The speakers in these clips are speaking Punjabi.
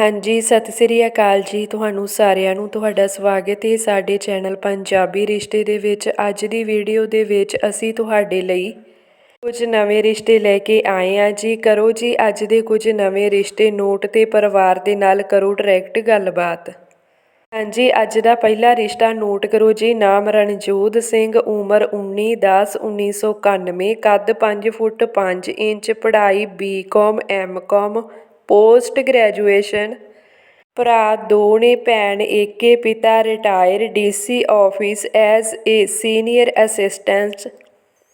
ਹਾਂਜੀ, ਸਤਿ ਸ੍ਰੀ ਅਕਾਲ ਜੀ ਤੁਹਾਨੂੰ ਸਾਰਿਆਂ ਨੂੰ। ਤੁਹਾਡਾ ਸਵਾਗਤ ਹੈ ਸਾਡੇ ਚੈਨਲ ਪੰਜਾਬੀ ਰਿਸ਼ਤੇ ਦੇ ਵਿੱਚ। ਅੱਜ ਦੀ ਵੀਡੀਓ ਦੇ ਵਿੱਚ ਅਸੀਂ ਤੁਹਾਡੇ ਲਈ ਕੁਝ ਨਵੇਂ ਰਿਸ਼ਤੇ ਲੈ ਕੇ ਆਏ ਹਾਂ ਜੀ। ਕਰੋ ਜੀ ਅੱਜ ਦੇ ਕੁਝ ਨਵੇਂ ਰਿਸ਼ਤੇ। ਨੋਟ ਤੇ ਪਰਿਵਾਰ ਦੇ ਨਾਲ ਕਰੋ ਡਾਇਰੈਕਟ ਗੱਲਬਾਤ। ਹਾਂਜੀ, ਅੱਜ ਦਾ ਪਹਿਲਾ ਰਿਸ਼ਤਾ ਨੋਟ ਕਰੋ ਜੀ। ਨਾਮ ਰਣਜੋਤ ਸਿੰਘ, ਉਮਰ 19 10 1991 ਕੱਦ 5 ਫੁੱਟ 5 ਇੰਚ, ਪੜ੍ਹਾਈ B Com M Com post graduation ਭਰਾ ਦੋ ਨੇ ਭੈਣ ਏਕੇ ਪਿਤਾ retire DC office as a senior assistant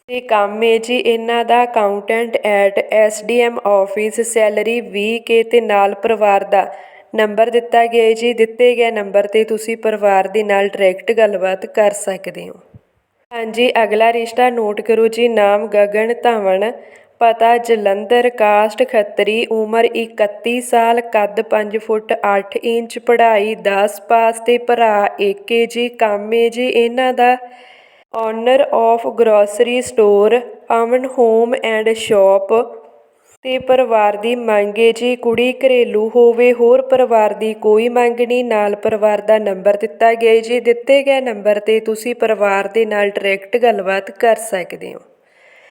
ਤੇ ਕੰਮ ਹੈ ਜੀ ਇਹਨਾਂ ਦਾ accountant at SDM office salary 20k ਤੇ ਨਾਲ ਪਰਿਵਾਰ ਦਾ ਨੰਬਰ ਦਿੱਤਾ ਗਿਆ ਜੀ। ਦਿੱਤੇ ਗਏ ਨੰਬਰ ਤੇ ਤੁਸੀਂ ਪਰਿਵਾਰ ਦੇ ਨਾਲ ਡਾਇਰੈਕਟ ਗੱਲਬਾਤ ਕਰ ਸਕਦੇ ਹੋ। ਹਾਂਜੀ, ਅਗਲਾ ਰਿਸ਼ਤਾ ਨੋਟ ਕਰੋ ਜੀ। ਨਾਮ ਗਗਨ ਧਵਨ। ਪਤਾ ਜਲੰਧਰ ਕਾਸਟ ਖੱਤਰੀ ਉਮਰ 31 ਸਾਲ, ਕੱਦ ਪੰਜ ਫੁੱਟ, ਅੱਠ ਇੰਚ, ਪੜ੍ਹਾਈ ਦਸ ਪਾਸ ਅਤੇ ਭਰਾ ਏਕੇ ਜੀ, ਕੰਮ ਹੈ ਜੀ। ਇਹਨਾਂ ਦਾ owner of grocery store Aman home and shop ਤੇ ਪਰਿਵਾਰ ਦੀ ਮੰਗ ਹੈ ਜੀ। ਕੁੜੀ ਘਰੇਲੂ ਹੋਵੇ, ਹੋਰ ਪਰਿਵਾਰ ਦੀ ਕੋਈ ਮੰਗ ਨਹੀਂ। ਨਾਲ ਪਰਿਵਾਰ ਦਾ ਨੰਬਰ ਦਿੱਤਾ ਗਿਆ ਹੈ ਜੀ। ਦਿੱਤੇ ਗਏ ਨੰਬਰ ਤੇ ਤੁਸੀਂ ਪਰਿਵਾਰ ਦੇ ਨਾਲ ਡਾਇਰੈਕਟ ਗੱਲਬਾਤ ਕਰ ਸਕਦੇ ਹੋ।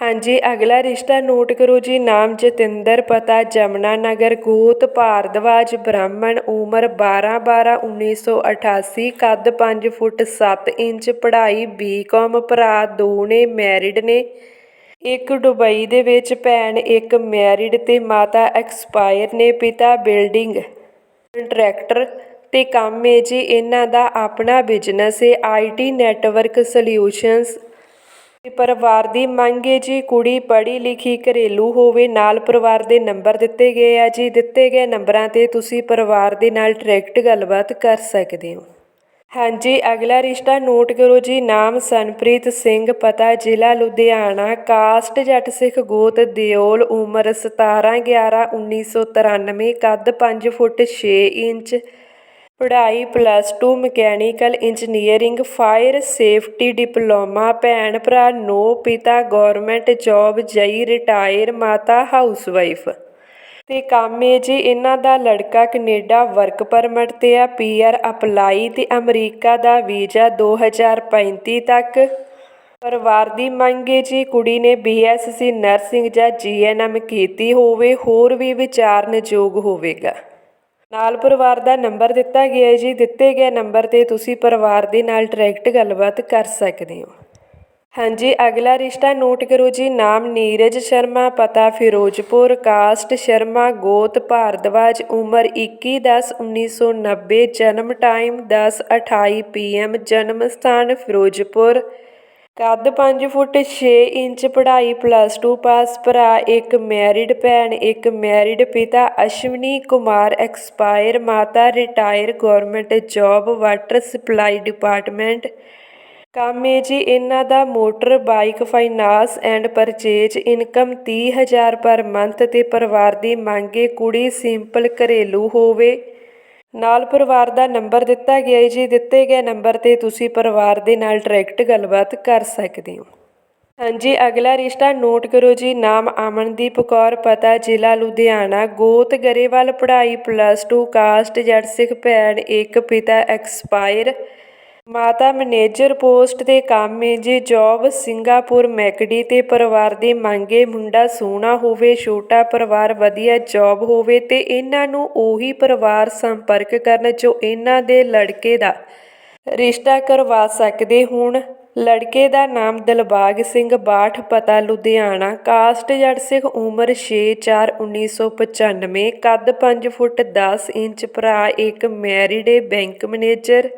ਹਾਂਜੀ, ਅਗਲਾ ਰਿਸ਼ਤਾ ਨੋਟ ਕਰੋ ਜੀ, ਨਾਮ ਜਤਿੰਦਰ, ਪਤਾ ਜਮਨਾ ਨਗਰ, ਗੋਤ, ਭਾਰਦਵਾਜ, ਬ੍ਰਾਹਮਣ, ਉਮਰ 12 12 1988 ਕੱਦ 5 ਫੁੱਟ 7 ਇੰਚ, ਪੜ੍ਹਾਈ ਬੀਕਾਮ ਭਰਾ ਦੋ ਨੇ ਮੈਰਿਡ ਨੇ। ਇੱਕ ਦੁਬਈ ਦੇ ਵਿੱਚ ਭੈਣ, ਇੱਕ ਮੈਰਿਡ ਤੇ ਮਾਤਾ ਐਕਸਪਾਇਰ ਨੇ, ਪਿਤਾ ਬਿਲਡਿੰਗ ਕੰਟਰੈਕਟਰ ਤੇ ਕੰਮ ਹੈ ਜੀ, ਇਹਨਾਂ ਦਾ ਆਪਣਾ ਬਿਜ਼ਨਸ ਹੈ ਆਈਟੀ ਨੈਟਵਰਕ ਸੋਲਿਊਸ਼ਨਸ ਪਰਿਵਾਰ ਦੀ ਮੰਗ ਹੈ ਜੀ, ਕੁੜੀ ਪੜ੍ਹੀ ਲਿਖੀ ਘਰੇਲੂ ਹੋਵੇ, ਨਾਲ ਪਰਿਵਾਰ ਦੇ ਨੰਬਰ ਦਿੱਤੇ ਗਏ ਆ ਜੀ। ਦਿੱਤੇ ਗਏ ਨੰਬਰਾਂ ਤੇ ਤੁਸੀਂ ਪਰਿਵਾਰ ਦੇ ਨਾਲ ਡਾਇਰੈਕਟ ਗੱਲਬਾਤ ਕਰ ਸਕਦੇ ਹੋ। ਹਾਂਜੀ, ਅਗਲਾ ਰਿਸ਼ਤਾ ਨੋਟ ਕਰੋ ਜੀ। ਨਾਮ ਸਨਪ੍ਰੀਤ ਸਿੰਘ, ਪਤਾ ਜ਼ਿਲ੍ਹਾ ਲੁਧਿਆਣਾ। ਕਾਸਟ ਜੱਟ ਸਿੱਖ ਗੋਤ ਦਿਓਲ, ਉਮਰ 17 11 1993 ਕੱਦ 5 ਫੁੱਟ 6 ਇੰਚ। ਪੜ੍ਹਾਈ plus two mechanical engineering fire safety diploma ਭੈਣ ਭਰਾ, ਨੋ ਪਿਤਾ ਗੌਰਮੈਂਟ ਜੌਬ ਜਈ ਰਿਟਾਇਰ ਮਾਤਾ ਹਾਊਸਵਾਈਫ ਤੇ ਕੰਮ ਹੈ ਜੀ, ਇਹਨਾਂ ਦਾ ਲੜਕਾ ਕੈਨੇਡਾ ਵਰਕ ਪਰਮਿਟ ਤੇ ਆ ਪੀਆਰ ਅਪਲਾਈ ਤੇ ਅਮਰੀਕਾ ਦਾ ਵੀਜ਼ਾ 2035 ਤੱਕ। ਪਰਿਵਾਰ ਦੀ ਮੰਗ ਹੈ ਜੀ, ਕੁੜੀ ਨੇ ਬੀਐਸਸੀ ਨਰਸਿੰਗ ਜਾਂ ਜੀਐਨਐਮ ਕੀਤੀ ਹੋਵੇ, ਹੋਰ ਵੀ ਵਿਚਾਰਨਯੋਗ ਹੋਵੇਗਾ। ਨਾਲ ਪਰਿਵਾਰ ਦਾ ਨੰਬਰ ਦਿੱਤਾ ਗਿਆ ਹੈ ਜੀ। ਦਿੱਤੇ ਗਏ ਨੰਬਰ ਤੇ ਤੁਸੀਂ ਪਰਿਵਾਰ ਦੇ ਨਾਲ ਡਾਇਰੈਕਟ ਗੱਲਬਾਤ ਕਰ ਸਕਦੇ ਹੋ। ਹਾਂਜੀ, ਅਗਲਾ ਰਿਸ਼ਤਾ ਨੋਟ ਕਰੋ ਜੀ। ਨਾਮ ਨੀਰਜ ਸ਼ਰਮਾ, ਪਤਾ ਫਿਰੋਜ਼ਪੁਰ, ਕਾਸਟ ਸ਼ਰਮਾ, ਗੋਤ ਭਾਰਦਵਾਜ, ਉਮਰ 21/10/1990 ਜਨਮ ਟਾਈਮ 10:28 ਪੀਐਮ ਜਨਮ ਸਥਾਨ ਫਿਰੋਜ਼ਪੁਰ। ਕੱਦ 5 ਫੁੱਟ 6 ਇੰਚ, ਪੜ੍ਹਾਈ ਪਲੱਸ 2 ਪਾਸ ਭਰਾ, ਇੱਕ ਮੈਰਿਡ ਭੈਣ, ਇੱਕ ਮੈਰਿਡ ਪਿਤਾ, ਅਸ਼ਵਨੀ ਕੁਮਾਰ ਐਕਸਪਾਇਰ ਮਾਤਾ retire government job water supply department ਕੰਮ ਹੈ ਜੀ, ਇਹਨਾਂ ਦਾ motorbike finance and purchase income 30000 per month ਤੇ ਪਰਿਵਾਰ ਦੀ ਮੰਗੇ ਕੁੜੀ ਸਿੰਪਲ ਘਰੇਲੂ ਹੋਵੇ। ਨਾਲ ਪਰਿਵਾਰ ਦਾ ਨੰਬਰ ਦਿੱਤਾ ਗਿਆ ਹੈ ਜੀ। ਦਿੱਤੇ ਗਏ ਨੰਬਰ ਤੇ ਤੁਸੀਂ ਪਰਿਵਾਰ ਦੇ ਨਾਲ ਡਾਇਰੈਕਟ ਗੱਲਬਾਤ ਕਰ ਸਕਦੇ ਹੋ। ਹਾਂਜੀ, ਅਗਲਾ ਰਿਸ਼ਤਾ ਨੋਟ ਕਰੋ ਜੀ। ਨਾਮ ਅਮਨਦੀਪ ਕੌਰ, ਪਤਾ ਜ਼ਿਲ੍ਹਾ ਲੁਧਿਆਣਾ। ਗੋਤ ਗਰੇਵਾਲ ਪੜ੍ਹਾਈ ਪਲੱਸ 2 ਕਾਸਟ ਜੱਟ ਸਿੱਖ ਭੈਣ, ਇੱਕ ਪਿਤਾ ਐਕਸਪਾਇਰ ਮਾਤਾ ਮੈਨੇਜਰ ਪੋਸਟ ਤੇ ਕੰਮ ਏ, ਜੇ ਜੌਬ ਸਿੰਗਾਪੁਰ ਮੈਕਡੀ ਤੇ ਪਰਿਵਾਰ ਦੀ ਮੰਗੇ ਮੁੰਡਾ ਸੋਹਣਾ ਹੋਵੇ, ਛੋਟਾ ਪਰਿਵਾਰ ਵਧੀਆ ਜੌਬ ਹੋਵੇ ਤੇ ਇਹਨਾਂ ਨੂੰ ਉਹੀ ਪਰਿਵਾਰ ਸੰਪਰਕ ਕਰਨ ਜੋ ਇਹਨਾਂ ਦੇ ਲੜਕੇ ਦਾ ਰਿਸ਼ਤਾ ਕਰਵਾ ਸਕਦੇ ਹੋਣ। ਲੜਕੇ ਦਾ ਨਾਮ ਦਿਲਬਾਗ ਸਿੰਘ ਬਾਠ, ਪਤਾ ਲੁਧਿਆਣਾ। ਕਾਸਟ ਜੜ ਸਿੰਘ ਉਮਰ 6/4/1995 ਕੱਦ 5 ਫੁੱਟ 10 ਇੰਚ, ਭਰਾ ਇੱਕ ਮੈਰਿਡ ਬੈਂਕ ਮੈਨੇਜਰ।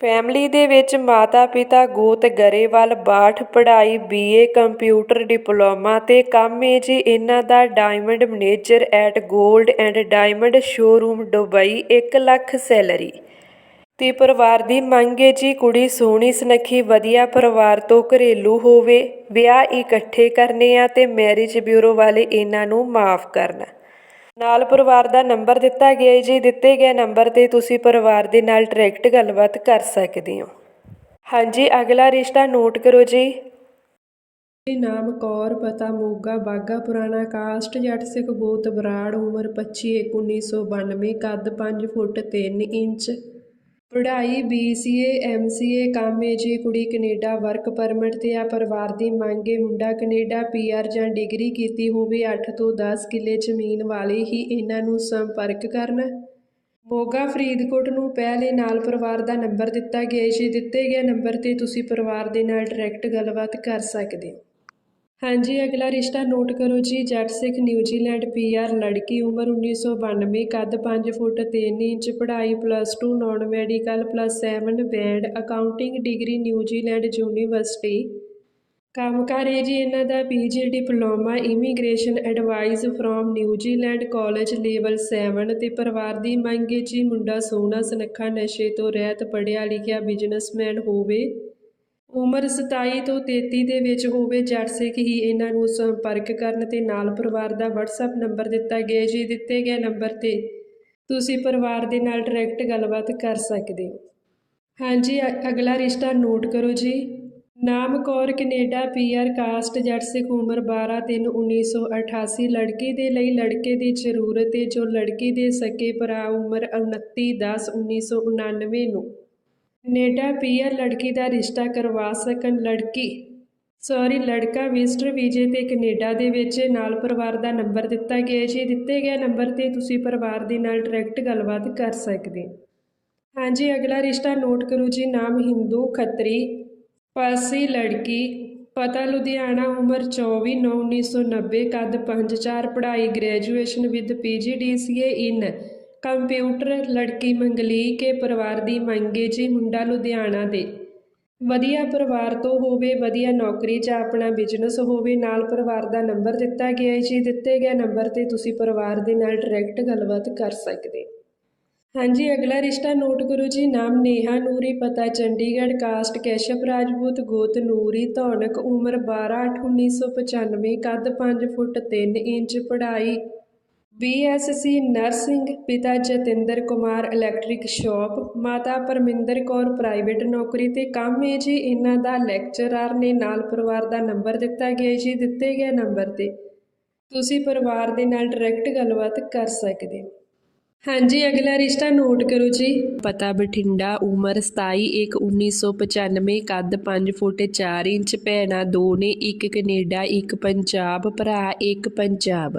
ਫੈਮਿਲੀ ਦੇ ਵਿੱਚ ਮਾਤਾ ਪਿਤਾ ਗੋਤ ਗਰੇਵਾਲ, ਬਾਠ ਪੜ੍ਹਾਈ, ਬੀਏ ਕੰਪਿਊਟਰ ਡਿਪਲੋਮਾ ਤੇ ਕੰਮ ਹੈ ਜੀ। ਇਹਨਾਂ ਦਾ ਡਾਇਮੰਡ ਮੈਨੇਜਰ ਐਟ 골ਡ and diamond showroom Dubai 1 lakh salary. ਤੇ ਪਰਿਵਾਰ ਦੀ ਮੰਗ ਹੈ ਜੀ, ਕੁੜੀ ਸੋਹਣੀ ਸੁਨੱਖੀ, ਵਧੀਆ ਪਰਿਵਾਰ ਤੋਂ ਘਰੇਲੂ ਹੋਵੇ, ਵਿਆਹ ਇਕੱਠੇ ਕਰਨੇ ਆ ਤੇ ਮੈਰਿਜ ਬਿਊਰੋ ਵਾਲੇ ਇਹਨਾਂ ਨੂੰ ਮਾਫ ਕਰਨਾ। ਨਾਲ ਪਰਿਵਾਰ ਦਾ ਨੰਬਰ ਦਿੱਤਾ ਗਿਆ ਹੈ ਜੀ। ਦਿੱਤੇ ਗਏ ਨੰਬਰ ਤੇ ਤੁਸੀਂ ਪਰਿਵਾਰ ਦੇ ਨਾਲ ਡਾਇਰੈਕਟ ਗੱਲਬਾਤ ਕਰ ਸਕਦੇ ਹੋ। ਹਾਂਜੀ, ਅਗਲਾ ਰਿਸ਼ਤਾ ਨੋਟ ਕਰੋ ਜੀ। ਤੇ ਨਾਮ ਕੌਰ, ਪਤਾ ਮੋਗਾ ਬਾਗਾ ਪੁਰਾਣਾ ਕਾਸਟ, ਜੱਟ ਸਿੱਖ, ਗੋਤ ਬਰਾੜ, ਉਮਰ 25 1992 ਕੱਦ 5 ਫੁੱਟ 3 ਇੰਚ। ਪੜ੍ਹਾਈ ਬੀ ਸੀ BCA MCA ਕੰਮ ਏ ਜੀ, ਕੁੜੀ ਕੈਨੇਡਾ ਵਰਕ ਪਰਮਿਟ ਤੇ ਆ, ਪਰਿਵਾਰ ਦੀ ਮੰਗ ਏ, ਮੁੰਡਾ ਕੈਨੇਡਾ ਆਰ ਜਾਂ ਡਿਗਰੀ ਕੀਤੀ ਹੋਵੇ 8 ਤੋਂ 10 ਕਿੱਲੇ ਜ਼ਮੀਨ ਵਾਲੇ ਹੀ ਇਹਨਾਂ ਨੂੰ ਸੰਪਰਕ ਕਰਨ। ਮੋਗਾ ਫਰੀਦਕੋਟ ਨੂੰ ਪਹਿਲੇ ਨਾਲ ਪਰਿਵਾਰ ਦਾ ਨੰਬਰ ਦਿੱਤਾ ਗਿਆ ਜੀ ਦਿੱਤੇ ਗਏ ਨੰਬਰ ਤੇ ਤੁਸੀਂ ਪਰਿਵਾਰ ਦੇ ਨਾਲ ਡਾਇਰੈਕਟ ਗੱਲਬਾਤ ਕਰ ਸਕਦੇ ਹੋ। ਹਾਂਜੀ, ਅਗਲਾ ਰਿਸ਼ਤਾ ਨੋਟ ਕਰੋ ਜੀ। ਜੱਟ ਸਿੱਖ ਨਿਊਜ਼ੀਲੈਂਡ ਪੀਆਰ ਲੜਕੀ ਉਮਰ 1992 ਕੱਦ 5 ਫੁੱਟ 3 ਇੰਚ, ਪੜ੍ਹਾਈ plus 2 non medical plus 7 band accounting degree New Zealand university. ਕੰਮਕਾਰ ਹੈ ਜੀ, ਇਹਨਾਂ ਦਾ PG diploma, immigration advice from New Zealand college level 7 ਤੇ ਪਰਿਵਾਰ ਦੀ ਮੰਗ ਹੈ ਜੀ, ਮੁੰਡਾ ਸੋਹਣਾ, ਸੁਨੱਖਾ, ਨਸ਼ੇ ਤੋਂ ਰਹਿਤ, ਪੜ੍ਹਿਆ ਲਿਖਿਆ ਬਿਜ਼ਨਸਮੈਨ ਹੋਵੇ। ਉਮਰ 27 ਤੋਂ 33 ਦੇ ਵਿੱਚ ਹੋਵੇ ਜੱਟ ਸਿੱਖ ਹੀ ਇਹਨਾਂ ਨੂੰ ਸੰਪਰਕ ਕਰਨ ਤੇ ਨਾਲ ਪਰਿਵਾਰ ਦਾ WhatsApp ਨੰਬਰ ਦਿੱਤਾ ਗਿਆ ਜੀ। ਦਿੱਤੇ ਗਏ ਨੰਬਰ ਤੇ ਤੁਸੀਂ ਪਰਿਵਾਰ ਦੇ ਨਾਲ ਡਾਇਰੈਕਟ ਗੱਲਬਾਤ ਕਰ ਸਕਦੇ ਹੋ। ਹਾਂਜੀ, ਅ- ਅਗਲਾ ਰਿਸ਼ਤਾ ਨੋਟ ਕਰੋ ਜੀ। ਨਾਮ ਕੌਰ, ਕੈਨੇਡਾ ਪੀਆਰ ਕਾਸਟ ਜੱਟ ਸਿੱਖ, ਉਮਰ 12 3 1988 ਲੜਕੀ ਦੇ ਲਈ ਲੜਕੇ ਦੀ ਜ਼ਰੂਰਤ ਹੈ ਜੋ ਲੜਕੀ ਦੇ ਸਕੇ ਭਰਾ ਉਮਰ 29 10 1999 ਨੂੰ। ਕੈਨੇਡਾ ਪੀਆਰ ਲੜਕੀ ਦਾ ਰਿਸ਼ਤਾ ਕਰਵਾ ਸਕਣ ਲੜਕੀ। ਸੌਰੀ ਲੜਕਾ ਵਿਜ਼ਟਰ ਵੀਜ਼ੇ ਤੇ ਕੈਨੇਡਾ ਦੇ ਵਿੱਚ ਨਾਲ ਪਰਿਵਾਰ ਦਾ ਨੰਬਰ ਦਿੱਤਾ ਗਿਆ ਜੀ ਦਿੱਤੇ ਗਏ ਨੰਬਰ ਤੇ ਤੁਸੀਂ ਪਰਿਵਾਰ ਦੇ ਨਾਲ ਡਾਇਰੈਕਟ ਗੱਲਬਾਤ ਕਰ ਸਕਦੇ। ਹਾਂਜੀ, ਅਗਲਾ ਰਿਸ਼ਤਾ ਨੋਟ ਕਰੋ ਜੀ, ਨਾਮ ਹਿੰਦੂ ਖੱਤਰੀ। ਪਾਸੀ ਲੜਕੀ, ਪਤਾ ਲੁਧਿਆਣਾ, ਉਮਰ 24 9 1990 ਕੱਦ 5-4 ਪੜ੍ਹਾਈ graduation with PGDCA in computer ਲੜਕੀ ਮੰਗਲੀ ਕੇ ਪਰਿਵਾਰ ਦੀ ਮੰਗੇ ਜੀ ਮੁੰਡਾ ਲੁਧਿਆਣਾ ਦੇ। ਵਧੀਆ ਪਰਿਵਾਰ ਤੋਂ ਹੋਵੇ, ਵਧੀਆ ਨੌਕਰੀ 'ਚ ਆਪਣਾ ਬਿਜ਼ਨਸ ਹੋਵੇ, ਨਾਲ ਪਰਿਵਾਰ ਦਾ ਨੰਬਰ ਦਿੱਤਾ ਗਿਆ ਹੈ ਜੀ। ਦਿੱਤੇ ਗਏ ਨੰਬਰ ਤੇ ਤੁਸੀਂ ਪਰਿਵਾਰ ਦੇ ਨਾਲ ਡਾਇਰੈਕਟ ਗੱਲਬਾਤ ਕਰ ਸਕਦੇ। ਹਾਂਜੀ, ਅਗਲਾ ਰਿਸ਼ਤਾ ਨੋਟ ਕਰੋ ਜੀ। ਨਾਮ ਨੇਹਾ ਨੂਰੀ, ਪਤਾ ਚੰਡੀਗੜ੍ਹ, ਕਾਸਟ ਕੈਸ਼ਪ ਰਾਜਪੂਤ, ਗੋਤ ਨੂਰੀ, ਧੌਣਕ, ਉਮਰ 12 8 1995 ਕੱਦ 5 ਫੁੱਟ 3 ਇੰਚ, ਪੜ੍ਹਾਈ ਬੀਐਸਸੀ ਨਰਸਿੰਗ ਪਿਤਾ ਜਤਿੰਦਰ ਕੁਮਾਰ ਇਲੈਕਟ੍ਰਿਕ ਸ਼ਾਪ ਮਾਤਾ ਪਰਮਿੰਦਰ ਕੌਰ ਪ੍ਰਾਈਵੇਟ ਨੌਕਰੀ ਤੇ ਕੰਮ ਹੈ ਜੀ। ਇਹਨਾਂ ਦਾ ਲੈਕਚਰਰ ਨੇ ਨਾਲ ਪਰਿਵਾਰ ਦਾ ਨੰਬਰ ਦਿੱਤਾ ਗਿਆ ਜੀ, ਦਿੱਤੇ ਗਏ ਨੰਬਰ ਤੇ। ਤੁਸੀਂ ਪਰਿਵਾਰ ਦੇ ਨਾਲ ਡਾਇਰੈਕਟ ਗੱਲਬਾਤ ਕਰ ਸਕਦੇ ਹੋ। ਹਾਂਜੀ, ਅਗਲਾ ਰਿਸ਼ਤਾ ਨੋਟ ਕਰੋ ਜੀ। ਪਤਾ ਬਠਿੰਡਾ ਉਮਰ 27 1 1995 ਕੱਦ 5 ਫੁੱਟ 4 ਇੰਚ, ਭੈਣਾਂ ਦੋ ਨੇ, ਇੱਕ ਕੈਨੇਡਾ, ਇੱਕ ਪੰਜਾਬ, ਭਰਾ ਇੱਕ ਪੰਜਾਬ।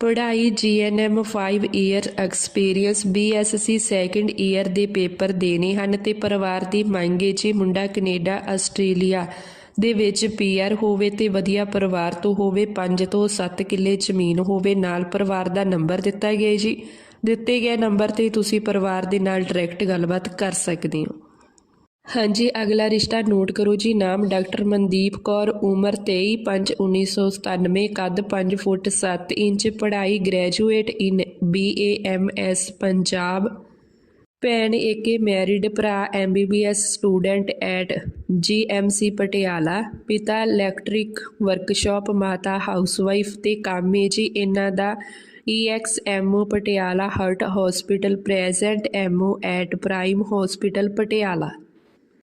ਪੜ੍ਹਾਈ GNM 5 year experience BSc second year ਦੇ ਪੇਪਰ ਦੇਣੇ ਹਨ ਤੇ ਪਰਿਵਾਰ ਦੀ ਮੰਗ ਹੈ ਜੀ ਮੁੰਡਾ ਕੈਨੇਡਾ, ਆਸਟ੍ਰੇਲੀਆ ਦੇ ਵਿੱਚ ਪੀਆਰ ਹੋਵੇ ਤੇ ਵਧੀਆ ਪਰਿਵਾਰ ਤੋਂ ਹੋਵੇ 5 ਤੋਂ 7 ਕਿੱਲੇ ਜ਼ਮੀਨ ਹੋਵੇ, ਨਾਲ ਪਰਿਵਾਰ ਦਾ ਨੰਬਰ ਦਿੱਤਾ ਗਿਆ ਜੀ। ਦਿੱਤੇ ਗਏ ਨੰਬਰ ਤੇ ਤੁਸੀਂ ਪਰਿਵਾਰ ਦੇ ਨਾਲ ਡਾਇਰੈਕਟ ਗੱਲਬਾਤ ਕਰ ਸਕਦੇ ਹੋ। ਹਾਂਜੀ, ਅਗਲਾ ਰਿਸ਼ਤਾ ਨੋਟ ਕਰੋ ਜੀ। ਨਾਮ ਡਾਕਟਰ ਮਨਦੀਪ ਕੌਰ, ਉਮਰ 23/5/1997 ਕੱਦ 5 ਫੁੱਟ 7 ਇੰਚ, ਪੜ੍ਹਾਈ ਗ੍ਰੈਜੂਏਟ ਇਨ ਬੀਏਐਮਐਸ ਪੰਜਾਬ। ਭੈਣ ਏਕੇ, ਮੈਰਿਡ ਭਰਾ MBBS student at GMC Patiala. ਪਿਤਾ ਇਲੈਕਟ੍ਰਿਕ ਵਰਕਸ਼ਾਪ, ਮਾਤਾ ਹਾਊਸਵਾਈਫ ਤੇ ਕਾਮੇ ਜੀ। ਇਹਨਾਂ ਦਾ ex MO Patiala heart hospital, present MO at prime hospital Patiala.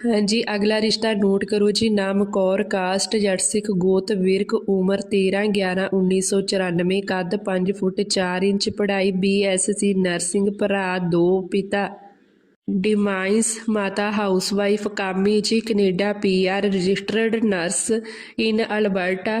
ਹਾਂਜੀ, ਅਗਲਾ ਰਿਸ਼ਤਾ ਨੋਟ ਕਰੋ ਜੀ। ਨਾਮ ਕੌਰ, ਕਾਸਟ ਜੱਟ ਸਿੱਖ ਗੋਤ, ਵਿਰਕ, ਉਮਰ 13 11 1994 ਕੱਦ 5 ਫੁੱਟ 4 ਇੰਚ, ਪੜ੍ਹਾਈ ਬੀਐਸਸੀ ਨਰਸਿੰਗ ਭਰਾ ਦੋ, ਪਿਤਾ ਡਿਮਾਈਸ, ਮਾਤਾ ਹਾਊਸਵਾਈਫ, ਕਾਮੀ ਜੀ, Canada PR registered nurse, in Alberta